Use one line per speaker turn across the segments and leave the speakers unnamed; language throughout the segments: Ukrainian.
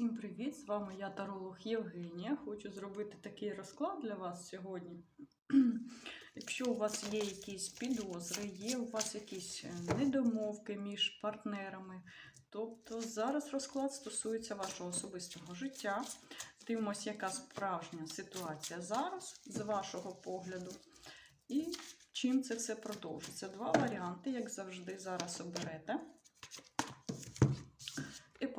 Всім привіт! З вами я таролог Євгенія. Хочу зробити такий розклад для вас сьогодні. Якщо у вас є якісь підозри, є у вас якісь е, недомовки між партнерами, тобто зараз розклад стосується вашого особистого життя. Дивимося, яка справжня ситуація зараз, з вашого погляду, і чим це все продовжиться. Два варіанти, як завжди, зараз оберете.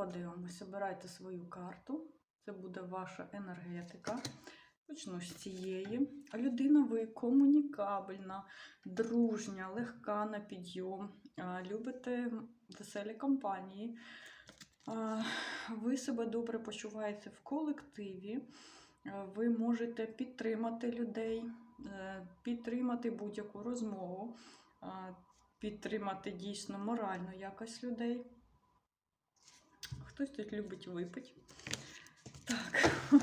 Подивимося, обирайте свою карту. Це буде ваша енергетика. Почну з цієї. Людина ви комунікабельна, дружня, легка на підйом. Любите веселі компанії. Ви себе добре почуваєте в колективі. Ви можете підтримати людей, е, підтримати будь-яку розмову, підтримати дійсно морально якось людей. Хтось тут любить випити. Так.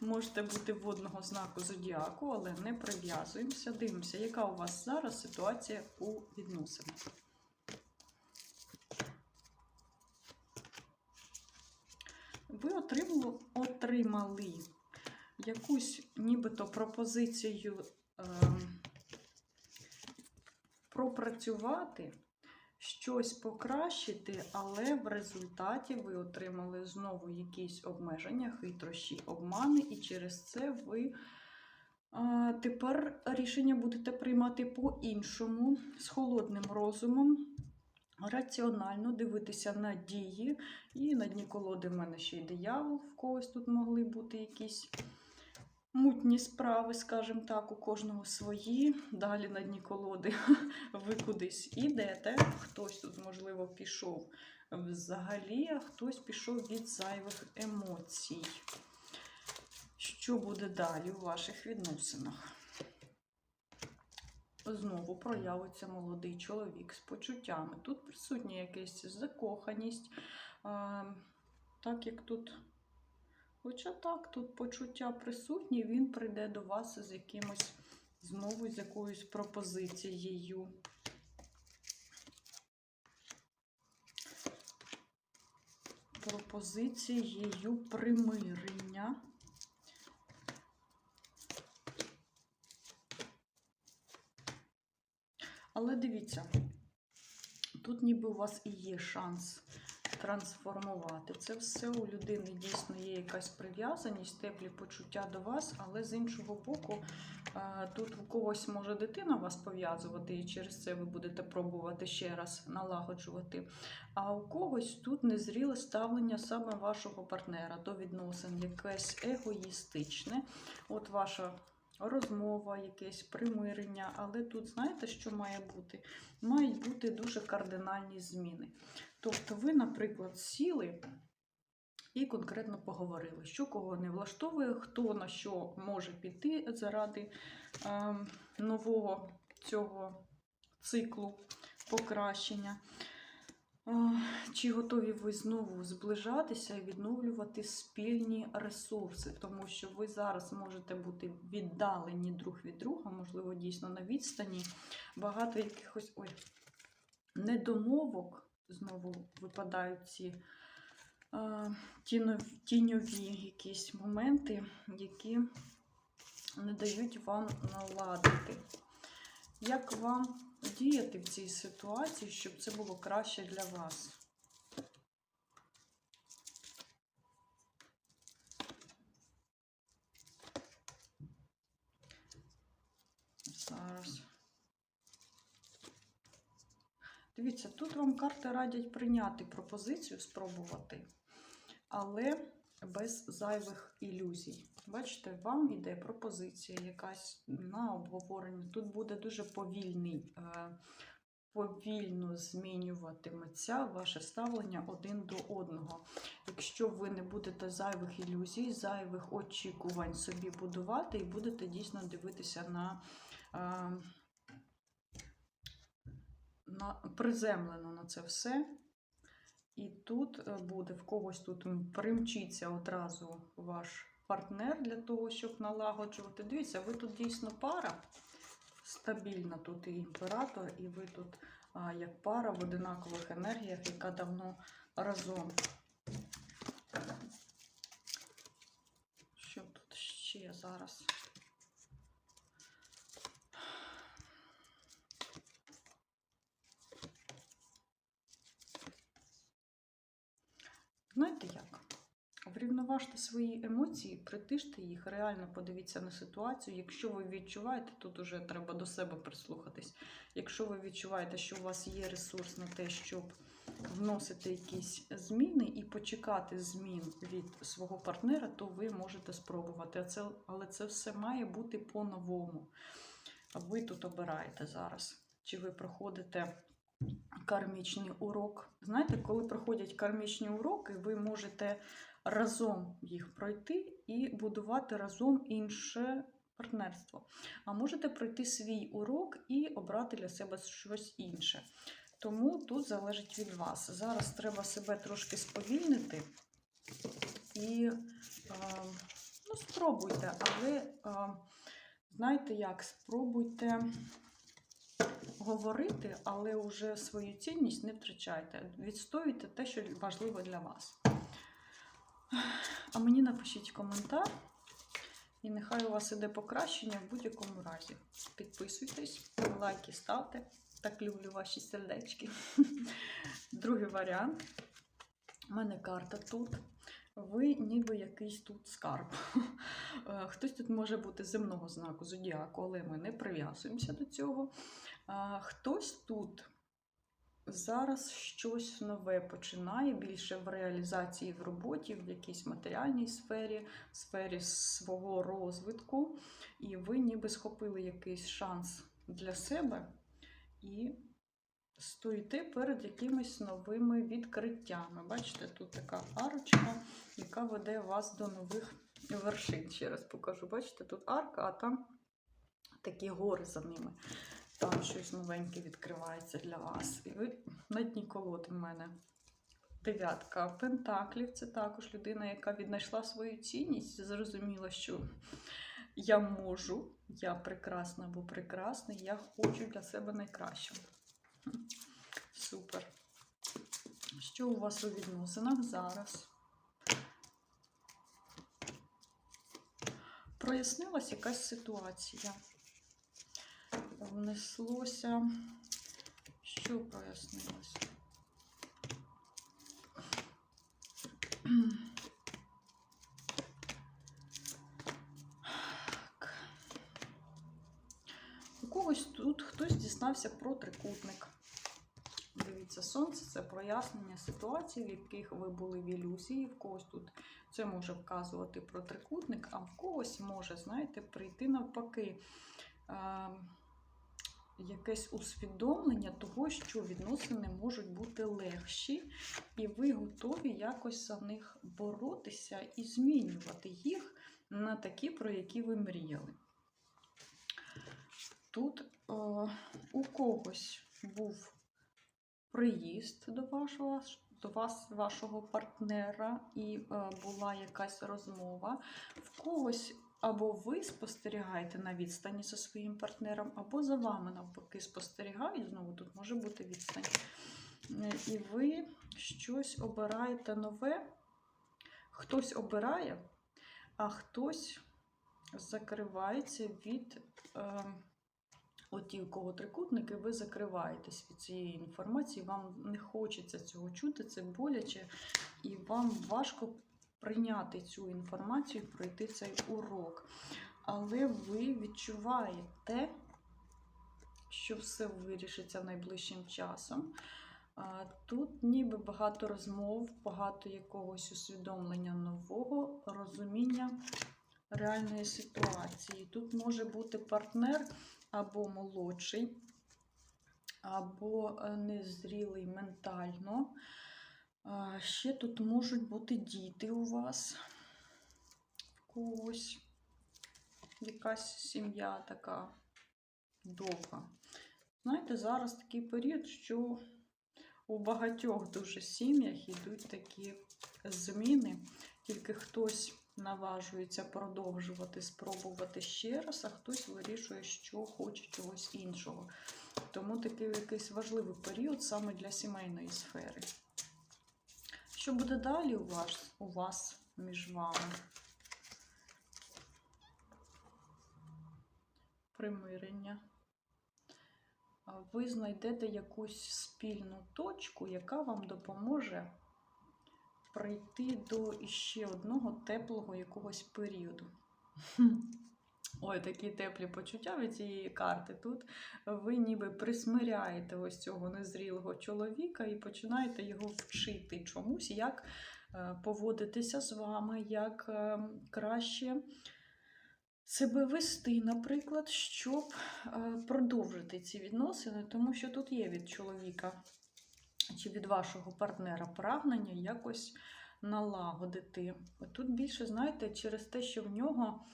Можете бути водного знаку зодіаку, але не прив'язуємося. Дивимося, яка у вас зараз ситуація у відносинах. Ви отримали, отримали якусь нібито пропозицію ем, пропрацювати щось покращити, але в результаті ви отримали знову якісь обмеження, хитрощі, обмани, і через це ви тепер рішення будете приймати по-іншому, з холодним розумом. Раціонально дивитися на дії, і на дні колоди в мене ще й диявол, в когось тут могли бути якісь мутні справи, скажімо так, у кожного свої. Далі на дні колоди ви кудись ідете. Хтось тут, можливо, пішов взагалі, а хтось пішов від зайвих емоцій. Що буде далі у ваших відносинах? Знову проявиться молодий чоловік з почуттями. Тут присутня якась закоханість, так як тут Хоча так, тут почуття присутні, він прийде до вас з якимось, знову з якоюсь пропозицією. Пропозицією примирення. Але дивіться, тут ніби у вас і є шанс трансформувати. Це все у людини дійсно є якась прив'язаність, теплі почуття до вас, але з іншого боку, е, тут у когось може дитина вас пов'язувати, і через це ви будете пробувати ще раз налагоджувати. А у когось тут незріле ставлення саме вашого партнера до відносин, якесь егоїстичне. От ваша. Розмова, якесь примирення, але тут знаєте, що має бути? Мають бути дуже кардинальні зміни. Тобто ви, наприклад, сіли і конкретно поговорили, що кого не влаштовує, хто на що може піти заради е, нового цього циклу покращення. Чи готові ви знову зближатися і відновлювати спільні ресурси, тому що ви зараз можете бути віддалені друг від друга, можливо, дійсно на відстані. Багато якихось ой, недомовок знову випадають ці е, тіньові якісь моменти, які не дають вам наладити. Як вам діяти в цій ситуації, щоб це було краще для вас? Зараз. Дивіться, тут вам карти радять прийняти пропозицію, спробувати, але без зайвих ілюзій. Бачите, вам іде пропозиція якась на обговорення. Тут буде дуже повільний, е, повільно змінюватиметься ваше ставлення один до одного. Якщо ви не будете зайвих ілюзій, зайвих очікувань собі будувати, і будете дійсно дивитися на. Е, на, приземлено на це все. І тут е, буде в когось тут примчиться одразу ваш партнер для того, щоб налагоджувати. Дивіться, ви тут дійсно пара. Стабільна тут і імператор, і ви тут а, як пара в одинакових енергіях, яка давно разом. Що тут ще зараз? Знаєте як? Врівноважте свої емоції, притиште їх, реально подивіться на ситуацію. Якщо ви відчуваєте, тут уже треба до себе прислухатись. Якщо ви відчуваєте, що у вас є ресурс на те, щоб вносити якісь зміни і почекати змін від свого партнера, то ви можете спробувати. Це, але це все має бути по-новому. Ви тут обираєте зараз. Чи ви проходите кармічний урок? Знаєте, коли проходять кармічні уроки, ви можете разом їх пройти і будувати разом інше партнерство. А можете пройти свій урок і обрати для себе щось інше. Тому тут залежить від вас. Зараз треба себе трошки сповільнити і е, ну, спробуйте, але е, знаєте як, спробуйте говорити, але вже свою цінність не втрачайте. Відстоюйте те, що важливо для вас. А мені напишіть коментар, і нехай у вас іде покращення в будь-якому разі. Підписуйтесь, лайки ставте. Так люблю ваші сердечки. Другий варіант. У мене карта тут. Ви ніби якийсь тут скарб. Е, Хтось тут може бути земного знаку зодіаку, але ми не прив'язуємося до цього. Хтось тут зараз щось нове починає, більше в реалізації в роботі, в якійсь матеріальній сфері, в сфері свого розвитку. І ви ніби схопили якийсь шанс для себе і стоїте перед якимись новими відкриттями. Бачите, тут така арочка, яка веде вас до нових вершин. Ще раз покажу. Бачите, тут арка, а там такі гори за ними. Там щось новеньке відкривається для вас. І ви на дні колоди в мене. Дев'ятка пентаклів це також людина, яка віднайшла свою цінність, зрозуміла, що я можу, я прекрасна або прекрасний, я хочу для себе найкращого. Супер. Що у вас у відносинах зараз? Прояснилась якась ситуація. Внеслося. Що прояснилось? У когось тут хтось дізнався про трикутник. Дивіться, сонце це прояснення ситуацій, в яких ви були в ілюзії. В когось тут це може вказувати про трикутник, а в когось може, знаєте, прийти навпаки е, якесь усвідомлення того, що відносини можуть бути легші, і ви готові якось за них боротися і змінювати їх на такі, про які ви мріяли. Тут е, у когось був приїзд до вашого до вас, вашого партнера, і е, була якась розмова. В когось або ви спостерігаєте на відстані за своїм партнером, або за вами навпаки спостерігають. Знову тут може бути відстань. Е, І ви щось обираєте нове. Хтось обирає, а хтось закривається від. Е, Оті, у кого трикутники, ви закриваєтесь від цієї інформації, вам не хочеться цього чути, це боляче, і вам важко прийняти цю інформацію, пройти цей урок. Але ви відчуваєте, що все вирішиться найближчим часом. Тут ніби багато розмов, багато якогось усвідомлення нового, розуміння реальної ситуації. Тут може бути партнер або молодший, або е, незрілий ментально. Ще тут можуть бути діти у вас, в когось якась сім'я така довга. Знаєте, зараз такий період, що у багатьох дуже сім'ях йдуть такі зміни, тільки хтось наважується продовжувати, спробувати ще раз, а хтось вирішує, що хоче чогось іншого. Тому такий якийсь важливий період саме для сімейної сфери. Що буде далі у вас, у вас між вами? примирення. Ви знайдете якусь спільну точку, яка вам допоможе прийти до іще одного теплого якогось періоду. Ой, такі теплі почуття від цієї карти. Тут ви ніби присмиряєте ось цього незрілого чоловіка і починаєте його вчити чомусь, як е, поводитися з вами, як е, краще себе вести, наприклад, щоб е, продовжити ці відносини, тому що тут є від чоловіка чи від вашого партнера прагнення якось налагодити. Тут більше, знаєте, через те, що в нього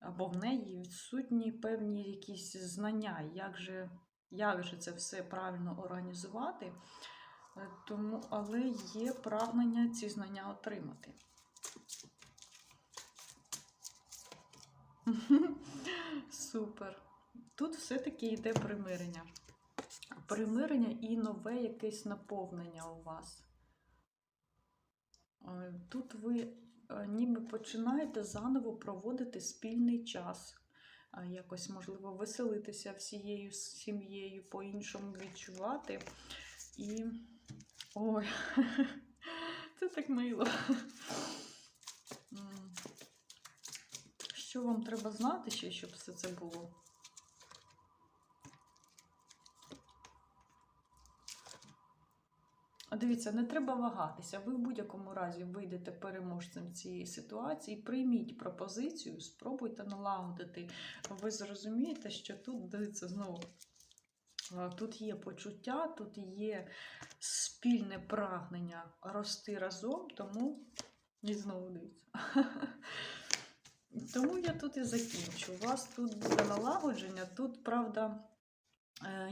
або в неї відсутні певні якісь знання, як же, як же це все правильно організувати. Е, Тому, але є прагнення ці знання отримати. Супер. Тут все-таки йде примирення. Примирення і нове якесь наповнення у вас. Е, Тут ви е, ніби починаєте заново проводити спільний час. Якось, можливо, веселитися всією сім'єю, по-іншому відчувати. І. Ой, це так мило. Що вам треба знати ще, щоб все це було? Дивіться, не треба вагатися. Ви в будь-якому разі вийдете переможцем цієї ситуації. Прийміть пропозицію, спробуйте налагодити. Ви зрозумієте, що тут дивіться знову. Тут є почуття, тут є спільне прагнення рости разом, тому і знову дивіться. Тому я тут і закінчу. У вас тут буде налагодження, тут, правда,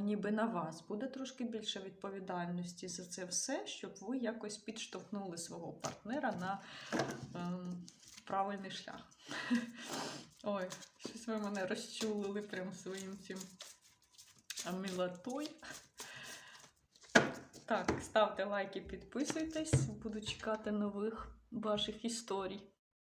ніби на вас буде трошки більше відповідальності за це все, щоб ви якось підштовхнули свого партнера на ем, правильний шлях. Ой, щось ви мене розчулили прям своїм цим мілотой. Так, ставте лайки, підписуйтесь. Буду чекати нових ваших історій.